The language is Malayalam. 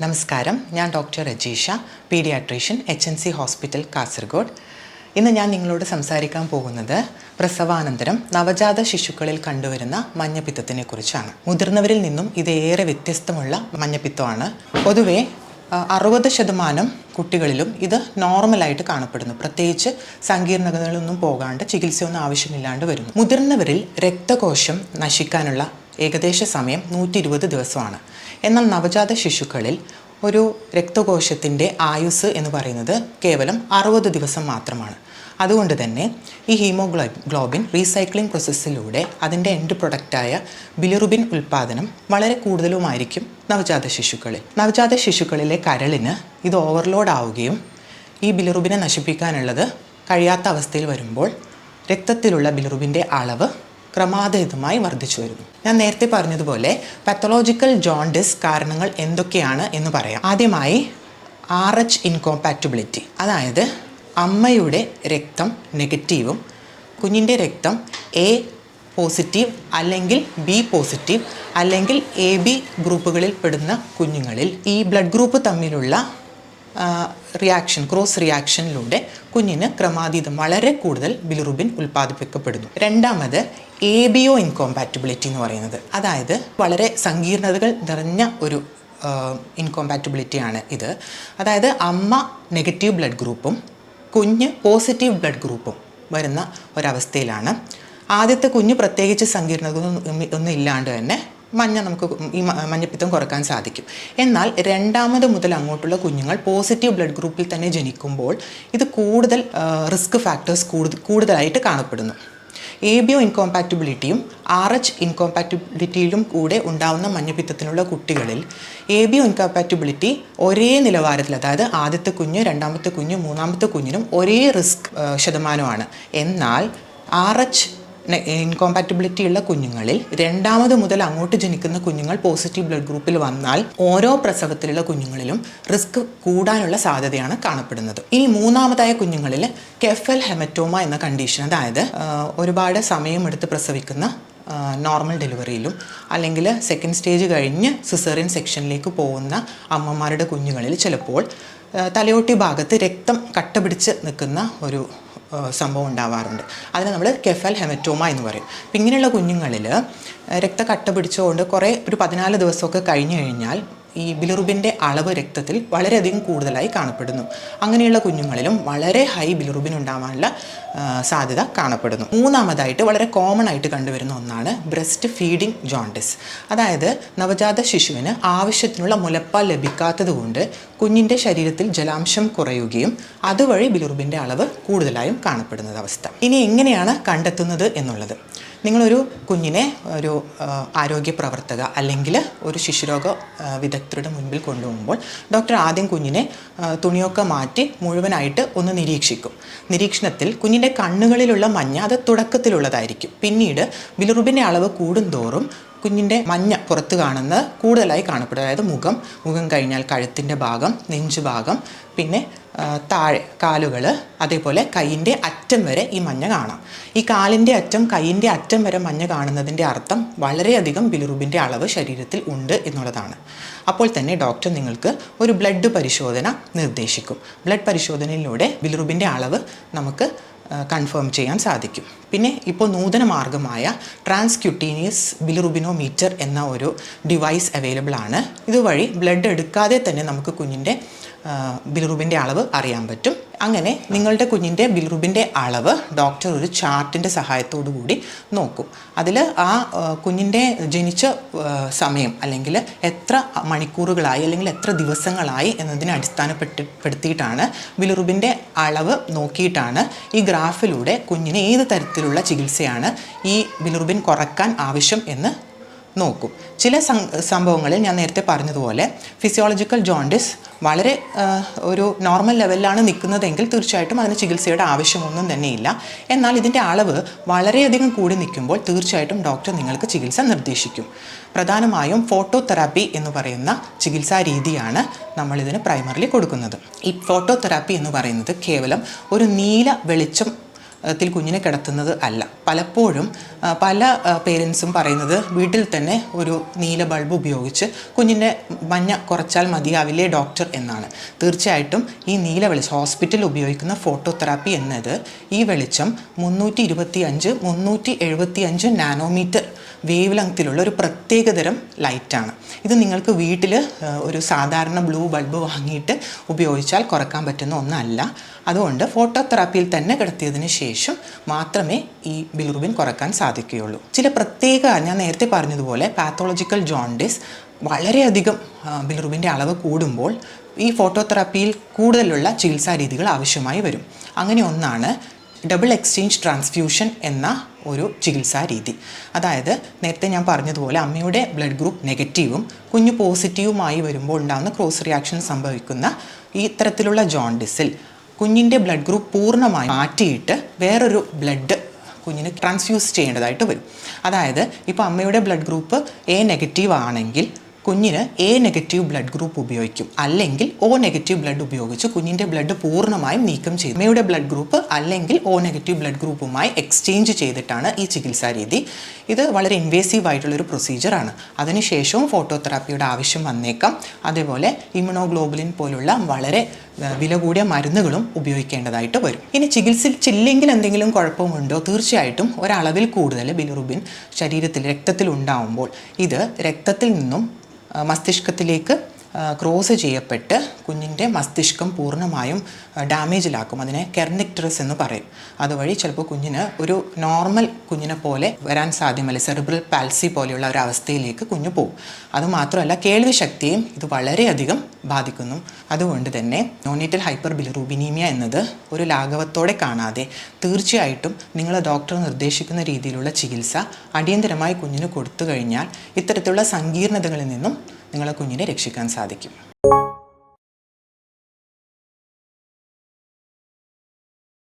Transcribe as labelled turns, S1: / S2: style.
S1: നമസ്കാരം. ഞാൻ doctor Rajeesha paediatrician H N C hospital Kasaragod. ഇന്ന് ഞാൻ നിങ്ങളോട് സംസാരിക്കാൻ പോകുന്നത് പ്രസവാനന്തരം നവജാത ശിശുക്കളിൽ കണ്ടുവരുന്ന മഞ്ഞപ്പിത്തത്തിനെ കുറിച്ചാണ്. മുതിർന്നവരിൽ നിന്നും ഇത് ഏറെ വ്യത്യസ്തമുള്ള മഞ്ഞപ്പിത്തമാണ്. പൊതുവെ അറുപത് ശതമാനം കുട്ടികളിലും ഇത് നോർമലായിട്ട് കാണപ്പെടുന്നു. പ്രത്യേകിച്ച് സങ്കീർണതകളൊന്നും പോകാണ്ട് ചികിത്സയൊന്നും ആവശ്യമില്ലാണ്ട് വരുന്നു. മുതിർന്നവരിൽ രക്തകോശം നശിക്കാനുള്ള ഏകദേശ സമയം നൂറ്റി ഇരുപത് ദിവസമാണ്. എന്നാൽ നവജാത ശിശുക്കളിൽ ഒരു രക്തകോശത്തിന്റെ ആയുസ് എന്ന് പറയുന്നത് കേവലം അറുപത് ദിവസം മാത്രമാണ്. അതുകൊണ്ട് തന്നെ ഈ ഹീമോഗ്ലോ ഗ്ലോബിൻ റീസൈക്ലിംഗ് പ്രോസസ്സിലൂടെ അതിന്റെ എൻഡ് പ്രൊഡക്റ്റായ ബിലിറുബിൻ ഉൽപ്പാദനം വളരെ കൂടുതലുമായിരിക്കും നവജാത ശിശുക്കളിൽ. നവജാത ശിശുക്കളിലെ കരളിന് ഇത് ഓവർലോഡ് ആവുകയും ഈ ബിലിറുബിനെ നശിപ്പിക്കാനുള്ളത് കഴിയാത്ത അവസ്ഥയിൽ വരുമ്പോൾ രക്തത്തിലുള്ള ബിലിറുബിന്റെ അളവ് ക്രമാതീതമായി വർദ്ധിച്ചു വരുന്നു. ഞാൻ നേരത്തെ പറഞ്ഞതുപോലെ പത്തോളജിക്കൽ ജോണ്ടിസ് കാരണങ്ങൾ എന്തൊക്കെയാണ് എന്ന് പറയാം. ആദ്യമായി ആർ എച്ച് ഇൻകോമ്പാറ്റബിലിറ്റി അതായത് അമ്മയുടെ രക്തം നെഗറ്റീവും കുഞ്ഞിന്റെ രക്തം എ പോസിറ്റീവ് അല്ലെങ്കിൽ ബി പോസിറ്റീവ് അല്ലെങ്കിൽ എ ബി ഗ്രൂപ്പുകളിൽ പെടുന്ന കുഞ്ഞുങ്ങളിൽ ഈ ബ്ലഡ് ഗ്രൂപ്പ് തമ്മിലുള്ള റിയാക്ഷൻ ക്രോസ് റിയാക്ഷനിലൂടെ കുഞ്ഞിന് ക്രമാതീതം വളരെ കൂടുതൽ ബിലിറുബിൻ ഉൽപ്പാദിപ്പിക്കപ്പെടുന്നു. രണ്ടാമത് എ ബി ഒ ഇൻകോമ്പാറ്റബിലിറ്റി എന്ന് പറയുന്നത്. അതായത് വളരെ സങ്കീർണതകൾ നിറഞ്ഞ ഒരു ഇൻകോമ്പാറ്റബിലിറ്റിയാണ് ഇത്. അതായത് അമ്മ നെഗറ്റീവ് ബ്ലഡ് ഗ്രൂപ്പും കുഞ്ഞ് പോസിറ്റീവ് ബ്ലഡ് ഗ്രൂപ്പും വരുന്ന ഒരവസ്ഥയിലാണ്. ആദ്യത്തെ കുഞ്ഞ് പ്രത്യേകിച്ച് സങ്കീർണത ഒന്നും ഇല്ലാണ്ട് തന്നെ മഞ്ഞ നമുക്ക് ഈ മഞ്ഞപ്പിത്തം കുറയ്ക്കാൻ സാധിക്കും. എന്നാൽ രണ്ടാമത് മുതൽ അങ്ങോട്ടുള്ള കുഞ്ഞുങ്ങൾ പോസിറ്റീവ് ബ്ലഡ് ഗ്രൂപ്പിൽ തന്നെ ജനിക്കുമ്പോൾ ഇത് കൂടുതൽ റിസ്ക് ഫാക്ടേഴ്സ് കൂടുതൽ കൂടുതലായിട്ട് കാണപ്പെടുന്നു. എ ബി ഒ ഇൻകോമ്പാറ്റബിലിറ്റിയും ആർ എച്ച് ഇൻകോമ്പാറ്റബിലിറ്റിയിലും കൂടെ ഉണ്ടാവുന്ന മഞ്ഞപ്പിത്തത്തിനുള്ള കുട്ടികളിൽ എ ബി ഒ ഇൻകോമ്പാറ്റബിലിറ്റി ഒരേ നിലവാരത്തിൽ അതായത് ആദ്യത്തെ കുഞ്ഞ് രണ്ടാമത്തെ കുഞ്ഞ് മൂന്നാമത്തെ കുഞ്ഞിനും ഒരേ റിസ്ക് ശതമാനമാണ്. എന്നാൽ ആർ എച്ച് ഇൻകോമ്പാറ്റബിലിറ്റി ഉള്ള കുഞ്ഞുങ്ങളിൽ രണ്ടാമത് മുതൽ അങ്ങോട്ട് ജനിക്കുന്ന കുഞ്ഞുങ്ങൾ പോസിറ്റീവ് ബ്ലഡ് ഗ്രൂപ്പിൽ വന്നാൽ ഓരോ പ്രസവത്തിലുള്ള കുഞ്ഞുങ്ങളിലും റിസ്ക് കൂടാനുള്ള സാധ്യതയാണ് കാണപ്പെടുന്നത്. ഇനി മൂന്നാമതായ കുഞ്ഞുങ്ങളിൽ കെഫൽ ഹെമറ്റോമ എന്ന കണ്ടീഷൻ അതായത് ഒരുപാട് സമയമെടുത്ത് പ്രസവിക്കുന്ന നോർമൽ ഡെലിവറിയിലും അല്ലെങ്കിൽ സെക്കൻഡ് സ്റ്റേജ് കഴിഞ്ഞ് സിസേറിയൻ സെക്ഷനിലേക്ക് പോകുന്ന അമ്മമാരുടെ കുഞ്ഞുങ്ങളിൽ ചിലപ്പോൾ തലയോട്ടി ഭാഗത്ത് രക്തം കട്ട പിടിച്ച് നിൽക്കുന്ന ഒരു സംഭവം ഉണ്ടാവാറുണ്ട്. അതിനെ നമ്മൾ കെഫൽ ഹെമറ്റോമ എന്ന് പറയും. അപ്പം ഇങ്ങനെയുള്ള കുഞ്ഞുങ്ങളിൽ രക്ത കട്ട പിടിച്ചുകൊണ്ട് കുറേ ഒരു പതിനാല് ദിവസമൊക്കെ കഴിഞ്ഞു കഴിഞ്ഞാൽ ഈ ബിലിറുബിന്റെ അളവ് രക്തത്തിൽ വളരെയധികം കൂടുതലായി കാണപ്പെടുന്നു. അങ്ങനെയുള്ള കുഞ്ഞുങ്ങളിലും വളരെ ഹൈ ബിലിറുബിൻ ഉണ്ടാവാനുള്ള സാധ്യത കാണപ്പെടുന്നു. മൂന്നാമതായിട്ട് വളരെ കോമൺ ആയിട്ട് കണ്ടുവരുന്ന ഒന്നാണ് ബ്രസ്റ്റ് ഫീഡിംഗ് ജോണ്ടിസ് അതായത് നവജാത ശിശുവിന് ആവശ്യത്തിനുള്ള മുലപ്പാൽ ലഭിക്കാത്തതുകൊണ്ട് കുഞ്ഞിന്റെ ശരീരത്തിൽ ജലാംശം കുറയുകയും അതുവഴി ബിലുറുബിന്റെ അളവ് കൂടുതലായും കാണപ്പെടുന്നത് അവസ്ഥ. ഇനി എങ്ങനെയാണ് കണ്ടെത്തുന്നത് എന്നുള്ളത്? നിങ്ങളൊരു കുഞ്ഞിനെ ഒരു ആരോഗ്യ പ്രവർത്തക അല്ലെങ്കിൽ ഒരു ശിശുരോഗ വിദഗ്ധരുടെ മുൻപിൽ കൊണ്ടുപോകുമ്പോൾ ഡോക്ടർ ആദ്യം കുഞ്ഞിനെ തുണിയൊക്കെ മാറ്റി മുഴുവനായിട്ട് ഒന്ന് നിരീക്ഷിക്കും. നിരീക്ഷണത്തിൽ കുഞ്ഞിന്റെ കണ്ണുകളിലുള്ള മഞ്ഞ അത് തുടക്കത്തിലുള്ളതായിരിക്കും. പിന്നീട് ബിലിറുബിന്റെ അളവ് കൂടുന്തോറും കുഞ്ഞിന്റെ മഞ്ഞ പുറത്ത് കാണുന്നത് കൂടുതലായി കാണപ്പെടും. അതായത് മുഖം മുഖം കഴിഞ്ഞാൽ കഴുത്തിന്റെ ഭാഗം നെഞ്ചു ഭാഗം പിന്നെ താഴെ കാലുകൾ അതേപോലെ കൈയിന്റെ അറ്റം വരെ ഈ മഞ്ഞ കാണാം. ഈ കാലിന്റെ അറ്റം കൈയിന്റെ അറ്റം വരെ മഞ്ഞ കാണുന്നതിന്റെ അർത്ഥം വളരെയധികം ബിലിറുബിന്റെ അളവ് ശരീരത്തിൽ ഉണ്ട് എന്നുള്ളതാണ്. അപ്പോൾ തന്നെ ഡോക്ടർ നിങ്ങൾക്ക് ഒരു ബ്ലഡ് പരിശോധന നിർദ്ദേശിക്കും. ബ്ലഡ് പരിശോധനയിലൂടെ ബിലിറുബിന്റെ അളവ് നമുക്ക് കൺഫേം ചെയ്യാൻ സാധിക്കും. പിന്നെ ഇപ്പോൾ നൂതന മാർഗമായ ട്രാൻസ്ക്യൂട്ടീനിയസ് ബിലിറുബിനോമീറ്റർ എന്ന ഒരു ഡിവൈസ് അവൈലബിൾ ആണ്. ഇതുവഴി ബ്ലഡ് എടുക്കാതെ തന്നെ നമുക്ക് കുഞ്ഞിന്റെ ബിലിറുബിന്റെ അളവ് അറിയാൻ പറ്റും. അങ്ങനെ നിങ്ങളുടെ കുഞ്ഞിന്റെ ബിൽറുബിന്റെ അളവ് ഡോക്ടർ ഒരു ചാർട്ടിന്റെ സഹായത്തോടു കൂടി നോക്കും. അതിൽ ആ കുഞ്ഞിന്റെ ജനിച്ച സമയം അല്ലെങ്കിൽ എത്ര മണിക്കൂറുകളായി അല്ലെങ്കിൽ എത്ര ദിവസങ്ങളായി എന്നതിനെ അടിസ്ഥാനപ്പെട്ട് പെടുത്തിയിട്ടാണ് ബിലിറുബിന്റെ അളവ് നോക്കിയിട്ടാണ് ഈ ഗ്രാഫിലൂടെ കുഞ്ഞിന് ഏത് തരത്തിലുള്ള ചികിത്സയാണ് ഈ ബിലിറുബിൻ കുറയ്ക്കാൻ ആവശ്യം എന്ന് നോക്കും. ചില സംഭവങ്ങളിൽ ഞാൻ നേരത്തെ പറഞ്ഞതുപോലെ ഫിസിയോളജിക്കൽ ജോണ്ടിസ് വളരെ ഒരു നോർമൽ ലെവലിലാണ് നിൽക്കുന്നതെങ്കിൽ തീർച്ചയായിട്ടും അതിന് ചികിത്സയുടെ ആവശ്യമൊന്നും തന്നെയില്ല. എന്നാൽ ഇതിന്റെ അളവ് വളരെയധികം കൂടി നിൽക്കുമ്പോൾ തീർച്ചയായിട്ടും ഡോക്ടർ നിങ്ങൾക്ക് ചികിത്സ നിർദ്ദേശിക്കും. പ്രധാനമായും ഫോട്ടോതെറാപ്പി എന്ന് പറയുന്ന ചികിത്സാ രീതിയാണ് നമ്മളിതിന് പ്രൈമറിലി കൊടുക്കുന്നത്. ഈ ഫോട്ടോതെറാപ്പി എന്ന് പറയുന്നത് കേവലം ഒരു നീല വെളിച്ചം ത്തിൽ കുഞ്ഞിനെ കിടത്തുന്നത് അല്ല. പലപ്പോഴും പല പേരൻസും പറയുന്നത് വീട്ടിൽ തന്നെ ഒരു നീല ബൾബ് ഉപയോഗിച്ച് കുഞ്ഞിന്റെ മഞ്ഞ കുറച്ചാൽ മതിയാവില്ലേ ഡോക്ടർ എന്നാണ്. തീർച്ചയായിട്ടും ഈ നീല വെളിച്ചം ഹോസ്പിറ്റലിൽ ഉപയോഗിക്കുന്ന ഫോട്ടോതെറാപ്പി എന്നത് ഈ വെളിച്ചം മുന്നൂറ്റി ഇരുപത്തി അഞ്ച് മുന്നൂറ്റി എഴുപത്തി അഞ്ച് നാനോമീറ്റർ വേവ് ലെങ്ത്തിലുള്ള ഒരു പ്രത്യേകതരം ലൈറ്റാണ് ഇത് നിങ്ങൾക്ക് വീട്ടിൽ ഒരു സാധാരണ ബ്ലൂ ബൾബ് വാങ്ങിയിട്ട് ഉപയോഗിച്ചാൽ കുറയ്ക്കാൻ പറ്റുന്ന ഒന്നല്ല. അതുകൊണ്ട് ഫോട്ടോതെറാപ്പിയിൽ തന്നെ കിടത്തിയതിന് ശേഷം മാത്രമേ ഈ ബിലിറുബിൻ കുറയ്ക്കാൻ സാധിക്കുകയുള്ളൂ. ചില പ്രത്യേക ഞാൻ നേരത്തെ പറഞ്ഞതുപോലെ പാത്തോളജിക്കൽ ജോണ്ടിസ് വളരെയധികം ബിലിറുബിന്റെ അളവ് കൂടുമ്പോൾ ഈ ഫോട്ടോതെറാപ്പിയിൽ കൂടുതലുള്ള ചികിത്സാ രീതികൾ ആവശ്യമായി വരും. അങ്ങനെ ഒന്നാണ് ഡബിൾ എക്സ്ചേഞ്ച് ട്രാൻസ്ഫ്യൂഷൻ എന്ന ഒരു ചികിത്സാ രീതി. അതായത് നേരത്തെ ഞാൻ പറഞ്ഞതുപോലെ അമ്മയുടെ ബ്ലഡ് ഗ്രൂപ്പ് നെഗറ്റീവും കുഞ്ഞു പോസിറ്റീവുമായി വരുമ്പോൾ ഉണ്ടാകുന്ന ക്രോസ് റിയാക്ഷൻ സംഭവിക്കുന്ന ഈ ഇത്തരത്തിലുള്ള ജോണ്ടിസിൽ കുഞ്ഞിന്റെ ബ്ലഡ് ഗ്രൂപ്പ് പൂർണമായി മാറ്റിയിട്ട് വേറൊരു ബ്ലഡ് കുഞ്ഞിന് ട്രാൻസ്ഫ്യൂസ് ചെയ്യേണ്ടതായിട്ട് വരും. അതായത് ഇപ്പോൾ അമ്മയുടെ ബ്ലഡ് ഗ്രൂപ്പ് എ നെഗറ്റീവ് ആണെങ്കിൽ കുഞ്ഞിന് എ നെഗറ്റീവ് ബ്ലഡ് ഗ്രൂപ്പ് ഉപയോഗിക്കും. അല്ലെങ്കിൽ ഒ നെഗറ്റീവ് ബ്ലഡ് ഉപയോഗിച്ച് കുഞ്ഞിന്റെ ബ്ലഡ് പൂർണമായും നീക്കം ചെയ്യും അമ്മയുടെ ബ്ലഡ് ഗ്രൂപ്പ് അല്ലെങ്കിൽ ഒ നെഗറ്റീവ് ബ്ലഡ് ഗ്രൂപ്പുമായി എക്സ്ചേഞ്ച് ചെയ്തിട്ടാണ് ഈ ചികിത്സാ രീതി. ഇത് വളരെ ഇൻവേസീവ് ആയിട്ടുള്ളൊരു പ്രൊസീജിയറാണ് അതിനുശേഷവും ഫോട്ടോതെറാപ്പിയുടെ ആവശ്യം വന്നേക്കാം. അതേപോലെ ഇമ്യൂണോഗ്ലോബുലിൻ പോലുള്ള വളരെ വില കൂടിയ മരുന്നുകളും ഉപയോഗിക്കേണ്ടതായിട്ട് വരും. ഇനി ചികിത്സിച്ചില്ലെങ്കിൽ എന്തെങ്കിലും കുഴപ്പമുണ്ടോ? തീർച്ചയായിട്ടും ഒരളവിൽ കൂടുതൽ ബിലിറുബിൻ ശരീരത്തിൽ രക്തത്തിൽ ഉണ്ടാവുമ്പോൾ ഇത് രക്തത്തിൽ നിന്നും മസ്തിഷ്കത്തിലേക്ക് ക്രോസ് ചെയ്യപ്പെട്ട് കുഞ്ഞിന്റെ മസ്തിഷ്കം പൂർണമായും ഡാമേജിലാക്കും. അതിനെ കെർനിക്ട്രസ് എന്ന് പറയും. അതുവഴി ചിലപ്പോൾ കുഞ്ഞിന് ഒരു നോർമൽ കുഞ്ഞിനെ പോലെ വരാൻ സാധ്യമല്ല. സെറിബ്രൽ പാൽസി പോലെയുള്ള ഒരു അവസ്ഥയിലേക്ക് കുഞ്ഞ് പോകും അതുമാത്രമല്ല കേൾവി ശക്തിയും ഇത് വളരെയധികം ബാധിക്കുന്നു. അതുകൊണ്ട് തന്നെ നോണിറ്റൽ ഹൈപ്പർ ബിലിറൂബിനീമിയ എന്നത് ഒരു ലാഘവത്തോടെ കാണാതെ തീർച്ചയായിട്ടും നിങ്ങൾ ഡോക്ടർ നിർദ്ദേശിക്കുന്ന രീതിയിലുള്ള ചികിത്സ അടിയന്തരമായി കുഞ്ഞിന് കൊടുത്തു കഴിഞ്ഞാൽ ഇത്തരത്തിലുള്ള സങ്കീർണതകളിൽ നിന്നും നിങ്ങളെ കുഞ്ഞിനെ രക്ഷിക്കാൻ സാധിക്കും.